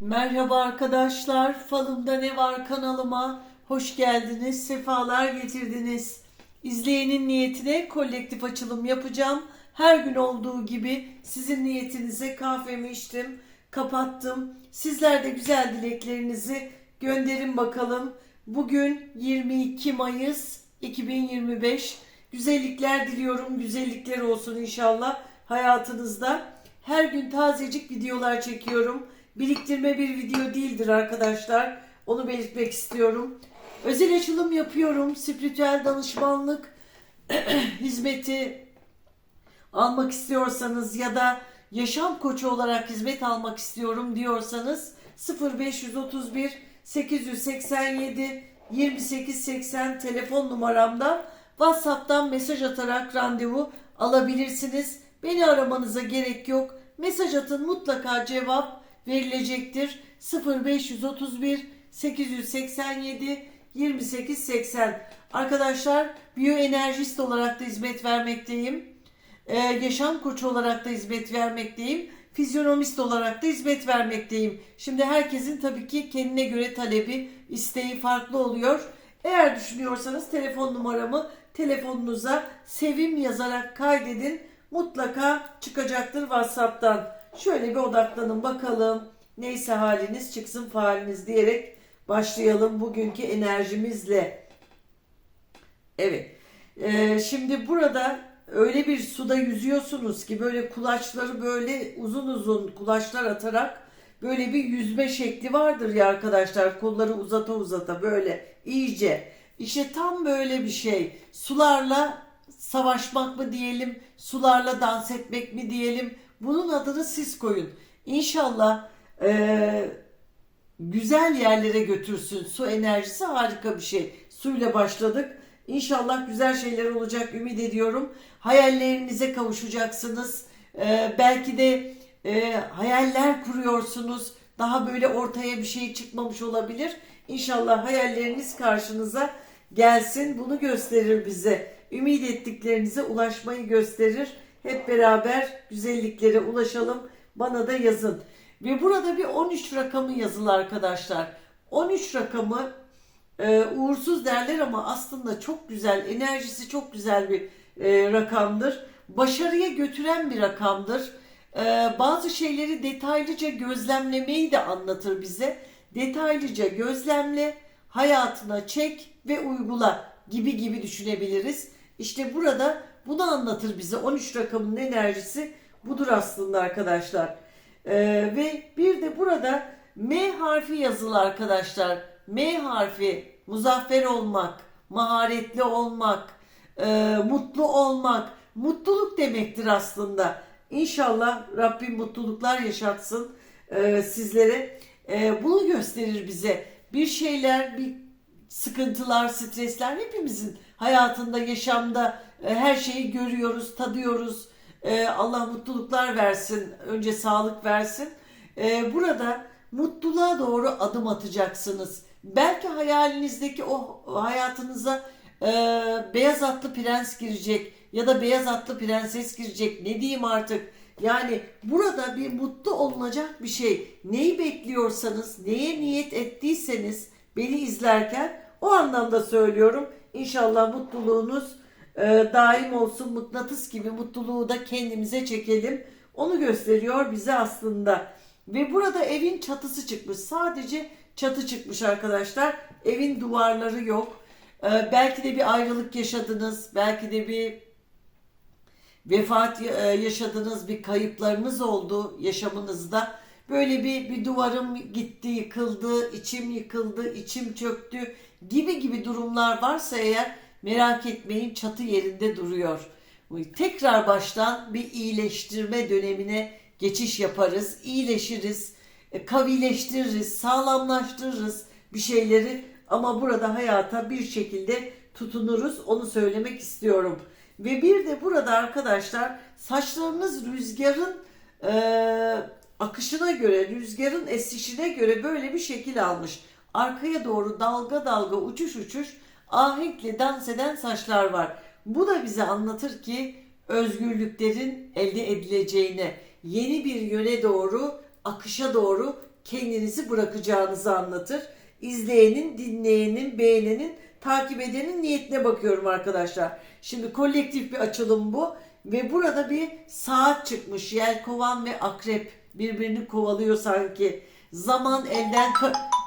Merhaba arkadaşlar, Falımda Ne Var kanalıma hoş geldiniz, sefalar getirdiniz. İzleyenin niyetine kolektif açılım yapacağım. Her gün olduğu gibi sizin niyetinize kahvemi içtim, kapattım. Sizler de güzel dileklerinizi gönderin bakalım. Bugün 22 Mayıs 2025. Güzellikler diliyorum, güzellikler olsun inşallah hayatınızda. Her gün tazecik videolar çekiyorum. Biriktirme bir video değildir arkadaşlar. Onu belirtmek istiyorum. Özel açılım yapıyorum. Spiritüel danışmanlık hizmeti almak istiyorsanız ya da yaşam koçu olarak hizmet almak istiyorum diyorsanız 0531 887 2880 telefon numaramda WhatsApp'tan mesaj atarak randevu alabilirsiniz. Beni aramanıza gerek yok. Mesaj atın mutlaka cevap verilecektir. 0531 887 2880 Arkadaşlar biyoenerjist olarak da hizmet vermekteyim. Ee, yaşam koçu olarak da hizmet vermekteyim. Fizyonomist olarak da hizmet vermekteyim. Şimdi herkesin tabii ki kendine göre talebi, isteği farklı oluyor. Eğer düşünüyorsanız telefon numaramı telefonunuza sevim yazarak kaydedin. Mutlaka çıkacaktır WhatsApp'tan. Şöyle bir odaklanın bakalım. Neyse haliniz çıksın faaliniz diyerek başlayalım bugünkü enerjimizle. Evet. Ee, şimdi burada öyle bir suda yüzüyorsunuz ki böyle kulaçları böyle uzun uzun kulaçlar atarak böyle bir yüzme şekli vardır ya arkadaşlar. Kolları uzata uzata böyle iyice. İşte tam böyle bir şey. Sularla savaşmak mı diyelim, sularla dans etmek mi diyelim. Bunun adını siz koyun. İnşallah eee, güzel yerlere götürsün. Su enerjisi harika bir şey. Suyla başladık. İnşallah güzel şeyler olacak ümit ediyorum. Hayallerinize kavuşacaksınız. Ee, belki de e, hayaller kuruyorsunuz. Daha böyle ortaya bir şey çıkmamış olabilir. İnşallah hayalleriniz karşınıza gelsin. Bunu gösterir bize. Ümit ettiklerinize ulaşmayı gösterir. Hep beraber güzelliklere ulaşalım. Bana da yazın. Ve burada bir 13 rakamı yazılı arkadaşlar. 13 rakamı e, uğursuz derler ama aslında çok güzel, enerjisi çok güzel bir e, rakamdır. Başarıya götüren bir rakamdır. E, bazı şeyleri detaylıca gözlemlemeyi de anlatır bize. Detaylıca gözlemle, hayatına çek ve uygula gibi gibi düşünebiliriz. İşte burada bunu anlatır bize. 13 rakamının enerjisi budur aslında arkadaşlar. Ee, ve bir de burada M harfi yazılı arkadaşlar. M harfi muzaffer olmak, maharetli olmak, e, mutlu olmak, mutluluk demektir aslında. İnşallah Rabbim mutluluklar yaşatsın e, sizlere. E, bunu gösterir bize. Bir şeyler, bir sıkıntılar, stresler hepimizin hayatında, yaşamda e, her şeyi görüyoruz, tadıyoruz. E, Allah mutluluklar versin, önce sağlık versin. E, burada mutluluğa doğru adım atacaksınız. Belki hayalinizdeki o hayatınıza beyaz atlı prens girecek ya da beyaz atlı prenses girecek. Ne diyeyim artık? Yani burada bir mutlu olunacak bir şey. Neyi bekliyorsanız, neye niyet ettiyseniz beni izlerken o anlamda söylüyorum. İnşallah mutluluğunuz e, daim olsun. Mıknatıs gibi mutluluğu da kendimize çekelim. Onu gösteriyor bize aslında. Ve burada evin çatısı çıkmış. Sadece çatı çıkmış arkadaşlar. Evin duvarları yok. E, belki de bir ayrılık yaşadınız. Belki de bir vefat e, yaşadınız, bir kayıplarınız oldu yaşamınızda. Böyle bir, bir duvarım gitti, yıkıldı, içim yıkıldı, içim çöktü gibi gibi durumlar varsa eğer merak etmeyin çatı yerinde duruyor. Tekrar baştan bir iyileştirme dönemine geçiş yaparız, iyileşiriz, e, kavileştiririz, sağlamlaştırırız bir şeyleri ama burada hayata bir şekilde tutunuruz onu söylemek istiyorum. Ve bir de burada arkadaşlar saçlarınız rüzgarın e, akışına göre, rüzgarın esişine göre böyle bir şekil almış. Arkaya doğru dalga dalga uçuş uçuş ahenkle dans eden saçlar var. Bu da bize anlatır ki özgürlüklerin elde edileceğine, yeni bir yöne doğru, akışa doğru kendinizi bırakacağınızı anlatır. İzleyenin, dinleyenin, beğenenin, takip edenin niyetine bakıyorum arkadaşlar. Şimdi kolektif bir açılım bu ve burada bir saat çıkmış. Yelkovan ve akrep birbirini kovalıyor sanki. Zaman elden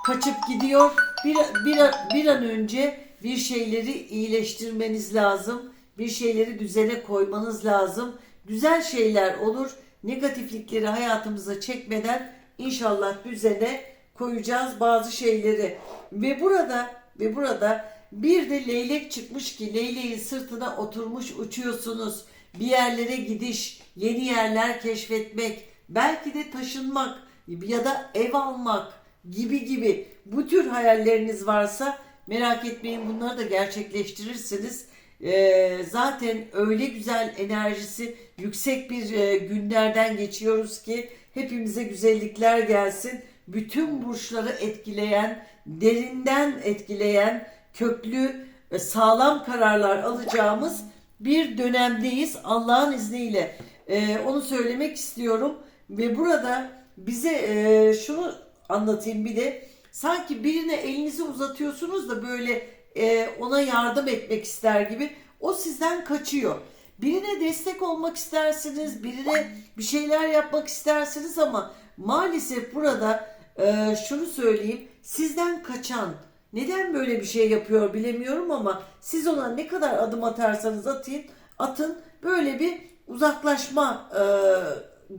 kaçıp gidiyor. Bir, bir, bir an önce bir şeyleri iyileştirmeniz lazım. Bir şeyleri düzene koymanız lazım. Güzel şeyler olur. Negatiflikleri hayatımıza çekmeden inşallah düzene koyacağız bazı şeyleri. Ve burada ve burada bir de leylek çıkmış ki leyleğin sırtına oturmuş uçuyorsunuz. Bir yerlere gidiş, yeni yerler keşfetmek, belki de taşınmak ya da ev almak gibi gibi bu tür hayalleriniz varsa merak etmeyin bunları da gerçekleştirirsiniz. Ee, zaten öyle güzel enerjisi yüksek bir e, günlerden geçiyoruz ki hepimize güzellikler gelsin. Bütün burçları etkileyen, derinden etkileyen, köklü, e, sağlam kararlar alacağımız bir dönemdeyiz Allah'ın izniyle. Ee, onu söylemek istiyorum ve burada bize e, şunu anlatayım bir de sanki birine elinizi uzatıyorsunuz da böyle e, ona yardım etmek ister gibi o sizden kaçıyor. Birine destek olmak istersiniz, birine bir şeyler yapmak istersiniz ama maalesef burada e, şunu söyleyeyim sizden kaçan neden böyle bir şey yapıyor bilemiyorum ama siz ona ne kadar adım atarsanız atın, atın böyle bir uzaklaşma e,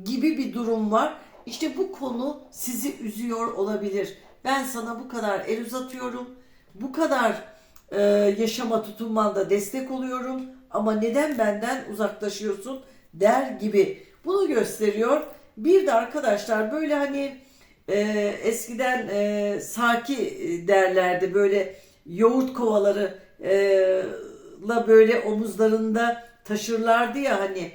gibi bir durum var. İşte bu konu sizi üzüyor olabilir. Ben sana bu kadar el uzatıyorum. Bu kadar e, yaşama tutunmanda destek oluyorum. Ama neden benden uzaklaşıyorsun der gibi. Bunu gösteriyor. Bir de arkadaşlar böyle hani e, eskiden e, saki derlerdi böyle yoğurt kovaları e, la böyle omuzlarında taşırlardı ya hani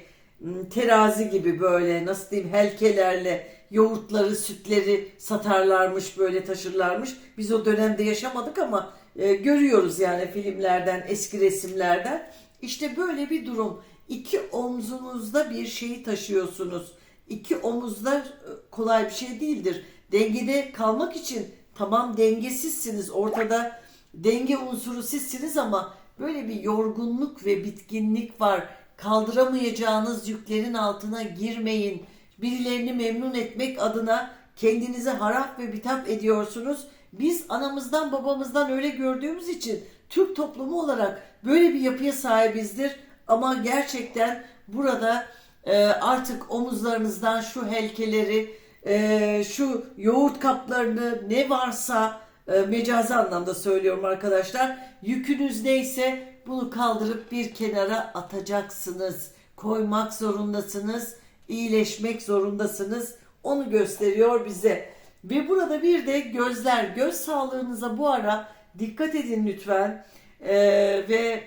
terazi gibi böyle nasıl diyeyim helkelerle yoğurtları, sütleri satarlarmış, böyle taşırlarmış. Biz o dönemde yaşamadık ama e, görüyoruz yani filmlerden, eski resimlerden. İşte böyle bir durum. İki omzunuzda bir şeyi taşıyorsunuz. İki omuzda e, kolay bir şey değildir. Dengede kalmak için tamam dengesizsiniz. Ortada denge unsuru sizsiniz ama böyle bir yorgunluk ve bitkinlik var. Kaldıramayacağınız yüklerin altına girmeyin. Birilerini memnun etmek adına kendinizi harap ve bitap ediyorsunuz. Biz anamızdan babamızdan öyle gördüğümüz için Türk toplumu olarak böyle bir yapıya sahibizdir. Ama gerçekten burada e, artık omuzlarınızdan şu helkeleri, e, şu yoğurt kaplarını ne varsa e, mecazi anlamda söylüyorum arkadaşlar. Yükünüz neyse bunu kaldırıp bir kenara atacaksınız. Koymak zorundasınız. İyileşmek zorundasınız. Onu gösteriyor bize. Ve burada bir de gözler, göz sağlığınıza bu ara dikkat edin lütfen. Ee, ve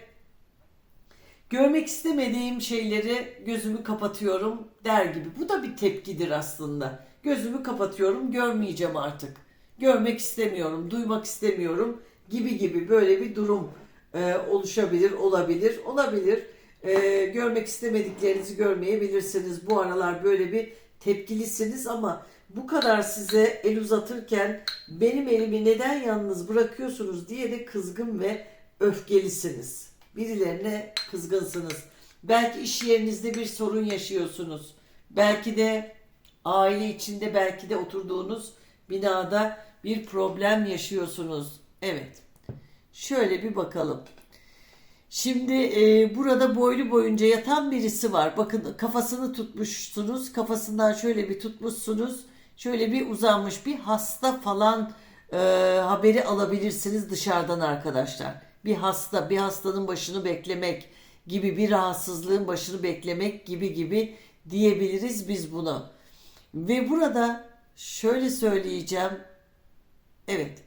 görmek istemediğim şeyleri gözümü kapatıyorum der gibi. Bu da bir tepkidir aslında. Gözümü kapatıyorum, görmeyeceğim artık. Görmek istemiyorum, duymak istemiyorum gibi gibi böyle bir durum e, oluşabilir, olabilir, olabilir. E, görmek istemediklerinizi görmeyebilirsiniz. Bu aralar böyle bir tepkilisiniz ama bu kadar size el uzatırken benim elimi neden yalnız bırakıyorsunuz diye de kızgın ve öfkelisiniz. Birilerine kızgınsınız. Belki iş yerinizde bir sorun yaşıyorsunuz. Belki de aile içinde belki de oturduğunuz binada bir problem yaşıyorsunuz. Evet. Şöyle bir bakalım. Şimdi e, burada boylu boyunca yatan birisi var. Bakın kafasını tutmuşsunuz. Kafasından şöyle bir tutmuşsunuz. Şöyle bir uzanmış bir hasta falan e, haberi alabilirsiniz dışarıdan arkadaşlar. Bir hasta, bir hastanın başını beklemek gibi bir rahatsızlığın başını beklemek gibi gibi diyebiliriz biz bunu. Ve burada şöyle söyleyeceğim. Evet.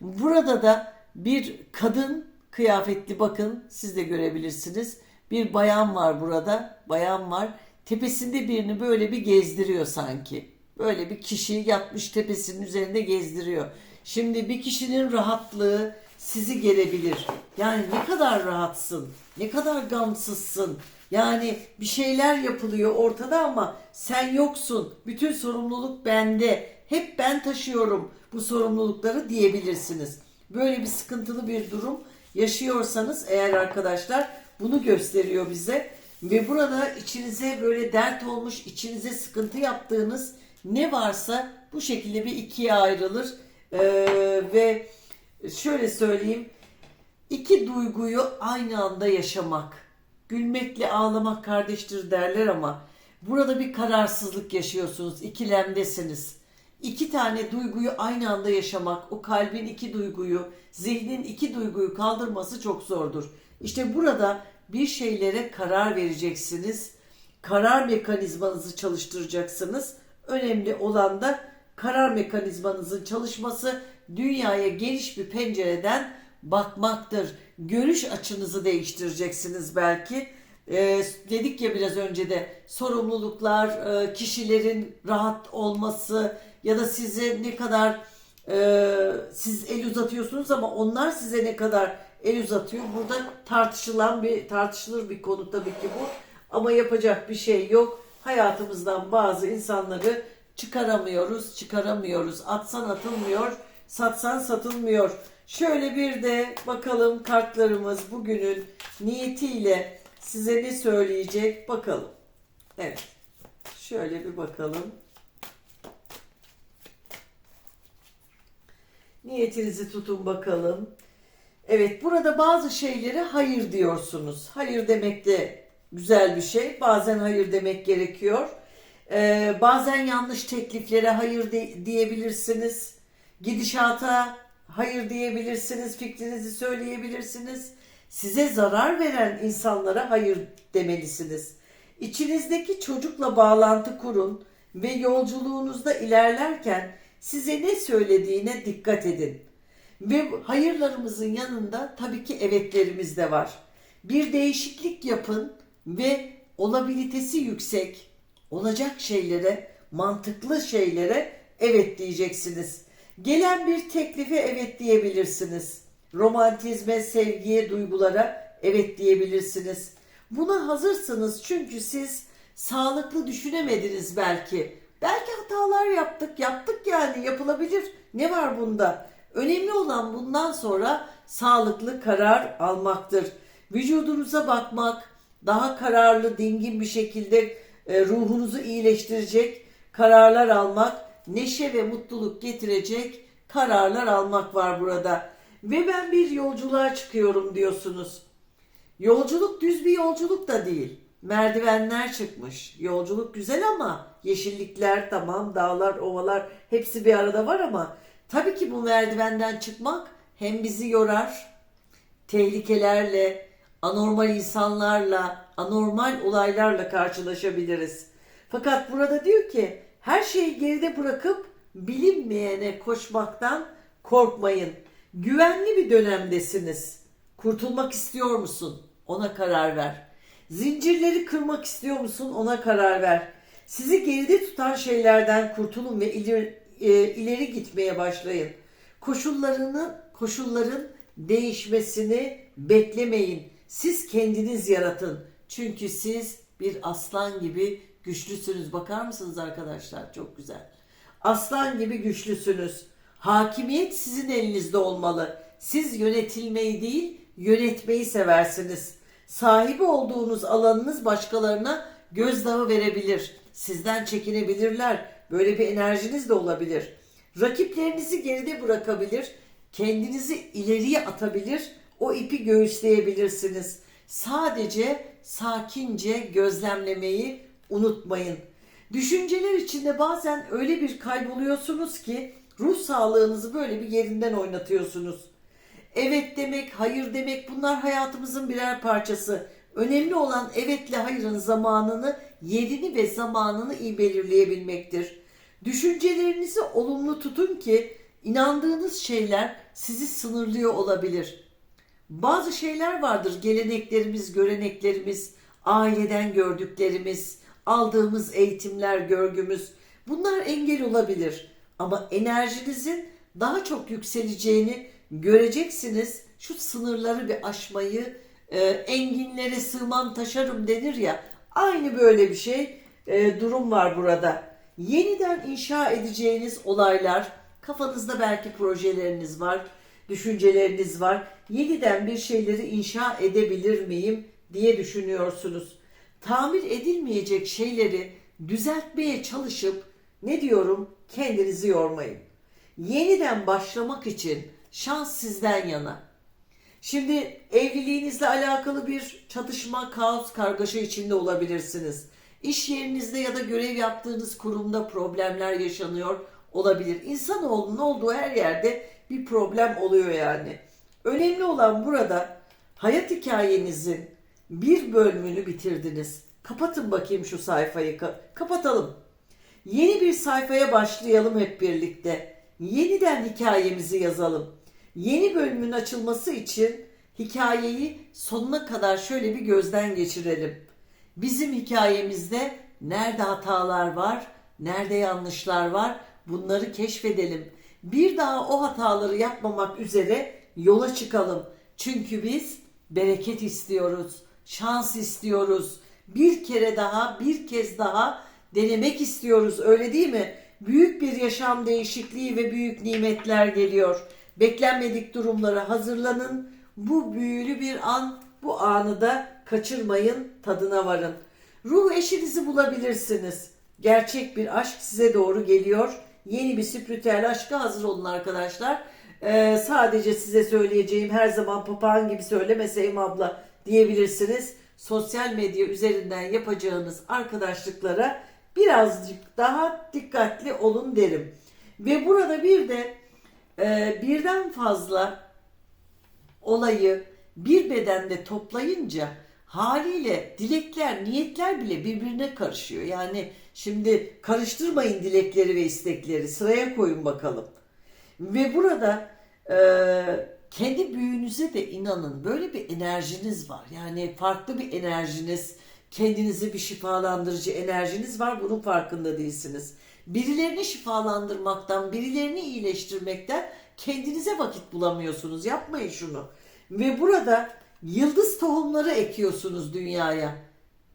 Burada da bir kadın kıyafetli bakın siz de görebilirsiniz. Bir bayan var burada. Bayan var. Tepesinde birini böyle bir gezdiriyor sanki. Böyle bir kişi yatmış tepesinin üzerinde gezdiriyor. Şimdi bir kişinin rahatlığı sizi gelebilir. Yani ne kadar rahatsın, ne kadar gamsızsın. Yani bir şeyler yapılıyor ortada ama sen yoksun. Bütün sorumluluk bende hep ben taşıyorum bu sorumlulukları diyebilirsiniz. Böyle bir sıkıntılı bir durum yaşıyorsanız eğer arkadaşlar bunu gösteriyor bize. Ve burada içinize böyle dert olmuş, içinize sıkıntı yaptığınız ne varsa bu şekilde bir ikiye ayrılır. Ee, ve şöyle söyleyeyim, iki duyguyu aynı anda yaşamak. Gülmekle ağlamak kardeştir derler ama burada bir kararsızlık yaşıyorsunuz, ikilemdesiniz. İki tane duyguyu aynı anda yaşamak, o kalbin iki duyguyu, zihnin iki duyguyu kaldırması çok zordur. İşte burada bir şeylere karar vereceksiniz. Karar mekanizmanızı çalıştıracaksınız. Önemli olan da karar mekanizmanızın çalışması dünyaya geniş bir pencereden bakmaktır. Görüş açınızı değiştireceksiniz belki. Ee, dedik ya biraz önce de sorumluluklar, e, kişilerin rahat olması ya da size ne kadar e, siz el uzatıyorsunuz ama onlar size ne kadar el uzatıyor. Burada tartışılan bir tartışılır bir konu tabii ki bu. Ama yapacak bir şey yok. Hayatımızdan bazı insanları çıkaramıyoruz, çıkaramıyoruz. Atsan atılmıyor, satsan satılmıyor. Şöyle bir de bakalım kartlarımız bugünün niyetiyle size ne söyleyecek bakalım. Evet. Şöyle bir bakalım. Niyetinizi tutun bakalım. Evet burada bazı şeylere hayır diyorsunuz. Hayır demek de güzel bir şey. Bazen hayır demek gerekiyor. Ee, bazen yanlış tekliflere hayır de- diyebilirsiniz. Gidişata hayır diyebilirsiniz. Fikrinizi söyleyebilirsiniz. Size zarar veren insanlara hayır demelisiniz. İçinizdeki çocukla bağlantı kurun ve yolculuğunuzda ilerlerken size ne söylediğine dikkat edin. Ve hayırlarımızın yanında tabii ki evetlerimiz de var. Bir değişiklik yapın ve olabilitesi yüksek olacak şeylere, mantıklı şeylere evet diyeceksiniz. Gelen bir teklife evet diyebilirsiniz. Romantizme, sevgiye, duygulara evet diyebilirsiniz. Buna hazırsınız çünkü siz sağlıklı düşünemediniz belki. Belki hatalar yaptık, yaptık yani yapılabilir. Ne var bunda? Önemli olan bundan sonra sağlıklı karar almaktır. Vücudunuza bakmak, daha kararlı, dingin bir şekilde e, ruhunuzu iyileştirecek kararlar almak, neşe ve mutluluk getirecek kararlar almak var burada. Ve ben bir yolculuğa çıkıyorum diyorsunuz. Yolculuk düz bir yolculuk da değil. Merdivenler çıkmış. Yolculuk güzel ama yeşillikler tamam, dağlar, ovalar hepsi bir arada var ama tabii ki bu merdivenden çıkmak hem bizi yorar, tehlikelerle, anormal insanlarla, anormal olaylarla karşılaşabiliriz. Fakat burada diyor ki her şeyi geride bırakıp bilinmeyene koşmaktan korkmayın. Güvenli bir dönemdesiniz. Kurtulmak istiyor musun? Ona karar ver. Zincirleri kırmak istiyor musun? Ona karar ver. Sizi geride tutan şeylerden kurtulun ve ileri, e, ileri gitmeye başlayın. Koşullarını, koşulların değişmesini beklemeyin. Siz kendiniz yaratın. Çünkü siz bir aslan gibi güçlüsünüz. Bakar mısınız arkadaşlar? Çok güzel. Aslan gibi güçlüsünüz. Hakimiyet sizin elinizde olmalı. Siz yönetilmeyi değil, yönetmeyi seversiniz. Sahibi olduğunuz alanınız başkalarına gözdağı verebilir. Sizden çekinebilirler. Böyle bir enerjiniz de olabilir. Rakiplerinizi geride bırakabilir. Kendinizi ileriye atabilir. O ipi göğüsleyebilirsiniz. Sadece sakince gözlemlemeyi unutmayın. Düşünceler içinde bazen öyle bir kayboluyorsunuz ki ruh sağlığınızı böyle bir yerinden oynatıyorsunuz. Evet demek, hayır demek bunlar hayatımızın birer parçası. Önemli olan evetle hayırın zamanını, yerini ve zamanını iyi belirleyebilmektir. Düşüncelerinizi olumlu tutun ki inandığınız şeyler sizi sınırlıyor olabilir. Bazı şeyler vardır geleneklerimiz, göreneklerimiz, aileden gördüklerimiz, aldığımız eğitimler, görgümüz. Bunlar engel olabilir. Ama enerjinizin daha çok yükseleceğini göreceksiniz. Şu sınırları bir aşmayı, e, enginlere sığmam taşarım denir ya. Aynı böyle bir şey, e, durum var burada. yeniden inşa edeceğiniz olaylar, kafanızda belki projeleriniz var, düşünceleriniz var. Yeniden bir şeyleri inşa edebilir miyim diye düşünüyorsunuz. Tamir edilmeyecek şeyleri düzeltmeye çalışıp ne diyorum kendinizi yormayın. Yeniden başlamak için şans sizden yana. Şimdi evliliğinizle alakalı bir çatışma, kaos, kargaşa içinde olabilirsiniz. İş yerinizde ya da görev yaptığınız kurumda problemler yaşanıyor olabilir. İnsanoğlunun olduğu her yerde bir problem oluyor yani. Önemli olan burada hayat hikayenizin bir bölümünü bitirdiniz. Kapatın bakayım şu sayfayı. Ka- kapatalım. Yeni bir sayfaya başlayalım hep birlikte. Yeniden hikayemizi yazalım. Yeni bölümün açılması için hikayeyi sonuna kadar şöyle bir gözden geçirelim. Bizim hikayemizde nerede hatalar var, nerede yanlışlar var bunları keşfedelim. Bir daha o hataları yapmamak üzere yola çıkalım. Çünkü biz bereket istiyoruz, şans istiyoruz. Bir kere daha, bir kez daha denemek istiyoruz öyle değil mi? Büyük bir yaşam değişikliği ve büyük nimetler geliyor. Beklenmedik durumlara hazırlanın. Bu büyülü bir an, bu anı da kaçırmayın, tadına varın. Ruh eşinizi bulabilirsiniz. Gerçek bir aşk size doğru geliyor. Yeni bir spiritüel aşka hazır olun arkadaşlar. Ee, sadece size söyleyeceğim her zaman papağan gibi söylemeseyim abla diyebilirsiniz. Sosyal medya üzerinden yapacağınız arkadaşlıklara birazcık daha dikkatli olun derim. Ve burada bir de e, birden fazla olayı bir bedende toplayınca haliyle dilekler, niyetler bile birbirine karışıyor. Yani şimdi karıştırmayın dilekleri ve istekleri sıraya koyun bakalım. Ve burada e, kendi büyünüze de inanın. Böyle bir enerjiniz var. Yani farklı bir enerjiniz, kendinizi bir şifalandırıcı enerjiniz var. Bunun farkında değilsiniz. Birilerini şifalandırmaktan, birilerini iyileştirmekten kendinize vakit bulamıyorsunuz. Yapmayın şunu. Ve burada yıldız tohumları ekiyorsunuz dünyaya.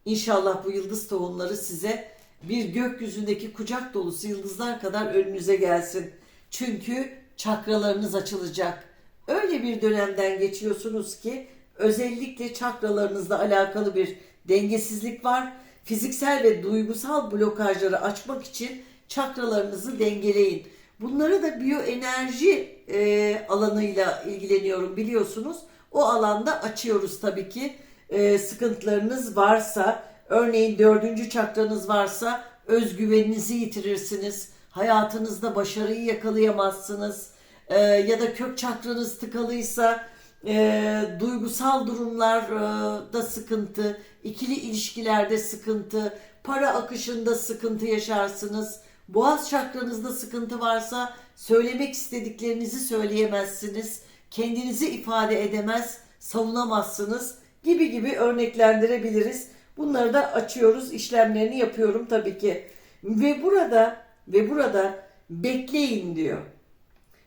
İnşallah bu yıldız tohumları size bir gökyüzündeki kucak dolusu yıldızlar kadar önünüze gelsin. Çünkü çakralarınız açılacak. Öyle bir dönemden geçiyorsunuz ki özellikle çakralarınızla alakalı bir dengesizlik var. Fiziksel ve duygusal blokajları açmak için çakralarınızı dengeleyin. Bunları da biyoenerji e, alanıyla ilgileniyorum biliyorsunuz. O alanda açıyoruz tabii ki. E, sıkıntılarınız varsa, örneğin dördüncü çakranız varsa özgüveninizi yitirirsiniz. Hayatınızda başarıyı yakalayamazsınız. E, ya da kök çakranız tıkalıysa e, duygusal durumlarda sıkıntı, ikili ilişkilerde sıkıntı, para akışında sıkıntı yaşarsınız. Boğaz çakranızda sıkıntı varsa söylemek istediklerinizi söyleyemezsiniz. Kendinizi ifade edemez, savunamazsınız gibi gibi örneklendirebiliriz. Bunları da açıyoruz, işlemlerini yapıyorum tabii ki. Ve burada ve burada bekleyin diyor.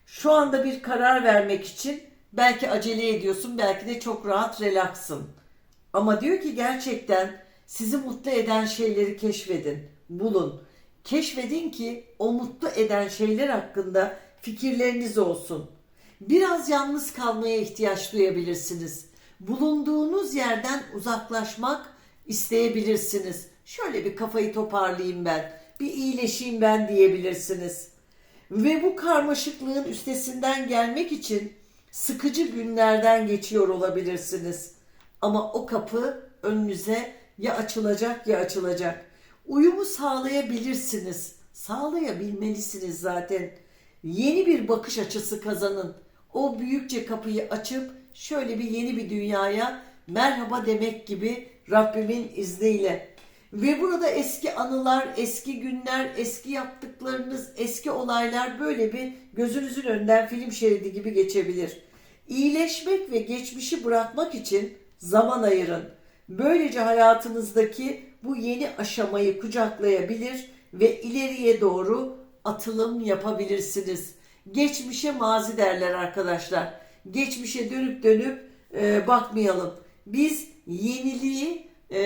Şu anda bir karar vermek için belki acele ediyorsun, belki de çok rahat, relaksın. Ama diyor ki gerçekten sizi mutlu eden şeyleri keşfedin, bulun. Keşfedin ki o mutlu eden şeyler hakkında fikirleriniz olsun. Biraz yalnız kalmaya ihtiyaç duyabilirsiniz. Bulunduğunuz yerden uzaklaşmak isteyebilirsiniz. Şöyle bir kafayı toparlayayım ben, bir iyileşeyim ben diyebilirsiniz. Ve bu karmaşıklığın üstesinden gelmek için sıkıcı günlerden geçiyor olabilirsiniz. Ama o kapı önünüze ya açılacak ya açılacak. Uyumu sağlayabilirsiniz. Sağlayabilmelisiniz zaten. Yeni bir bakış açısı kazanın. O büyükçe kapıyı açıp şöyle bir yeni bir dünyaya merhaba demek gibi Rabbimin izniyle. Ve burada eski anılar, eski günler, eski yaptıklarınız, eski olaylar böyle bir gözünüzün önünden film şeridi gibi geçebilir. İyileşmek ve geçmişi bırakmak için zaman ayırın. Böylece hayatınızdaki bu yeni aşamayı kucaklayabilir ve ileriye doğru atılım yapabilirsiniz. Geçmişe mazi derler arkadaşlar. Geçmişe dönüp dönüp e, bakmayalım. Biz yeniliği e,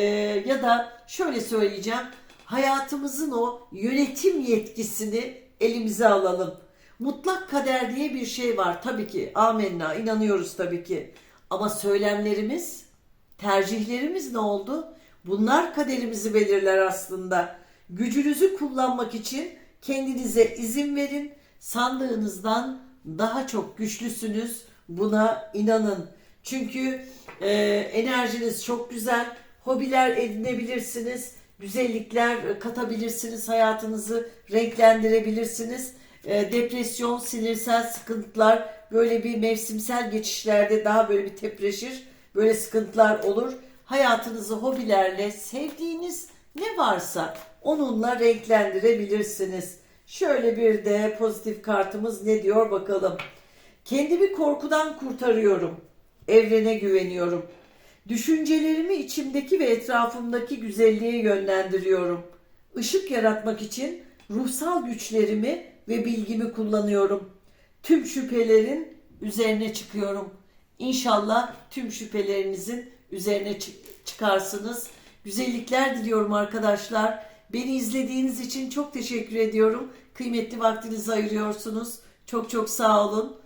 ya da şöyle söyleyeceğim. hayatımızın o yönetim yetkisini elimize alalım. Mutlak kader diye bir şey var tabii ki. Amenna inanıyoruz tabii ki. Ama söylemlerimiz, tercihlerimiz ne oldu? Bunlar kaderimizi belirler aslında. Gücünüzü kullanmak için kendinize izin verin. Sandığınızdan daha çok güçlüsünüz. Buna inanın. Çünkü e, enerjiniz çok güzel. Hobiler edinebilirsiniz. Güzellikler katabilirsiniz. Hayatınızı renklendirebilirsiniz. E, depresyon, sinirsel sıkıntılar böyle bir mevsimsel geçişlerde daha böyle bir tepreşir. Böyle sıkıntılar olur. Hayatınızı hobilerle sevdiğiniz ne varsa onunla renklendirebilirsiniz. Şöyle bir de pozitif kartımız ne diyor bakalım. Kendimi korkudan kurtarıyorum. Evrene güveniyorum. Düşüncelerimi içimdeki ve etrafımdaki güzelliğe yönlendiriyorum. Işık yaratmak için ruhsal güçlerimi ve bilgimi kullanıyorum. Tüm şüphelerin üzerine çıkıyorum. İnşallah tüm şüphelerinizin üzerine çı- çıkarsınız. Güzellikler diliyorum arkadaşlar. Beni izlediğiniz için çok teşekkür ediyorum. Kıymetli vaktinizi ayırıyorsunuz. Çok çok sağ olun.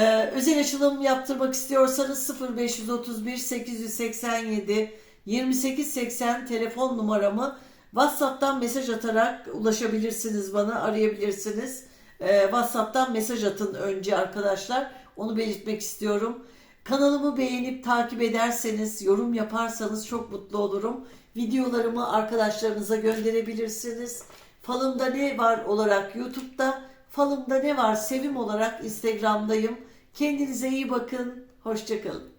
Ee, özel açılım yaptırmak istiyorsanız 0531 887 2880 telefon numaramı WhatsApp'tan mesaj atarak ulaşabilirsiniz bana, arayabilirsiniz. Ee, WhatsApp'tan mesaj atın önce arkadaşlar. Onu belirtmek istiyorum. Kanalımı beğenip takip ederseniz, yorum yaparsanız çok mutlu olurum. Videolarımı arkadaşlarınıza gönderebilirsiniz. Falımda ne var olarak YouTube'da, falımda ne var sevim olarak Instagram'dayım. Kendinize iyi bakın. Hoşçakalın.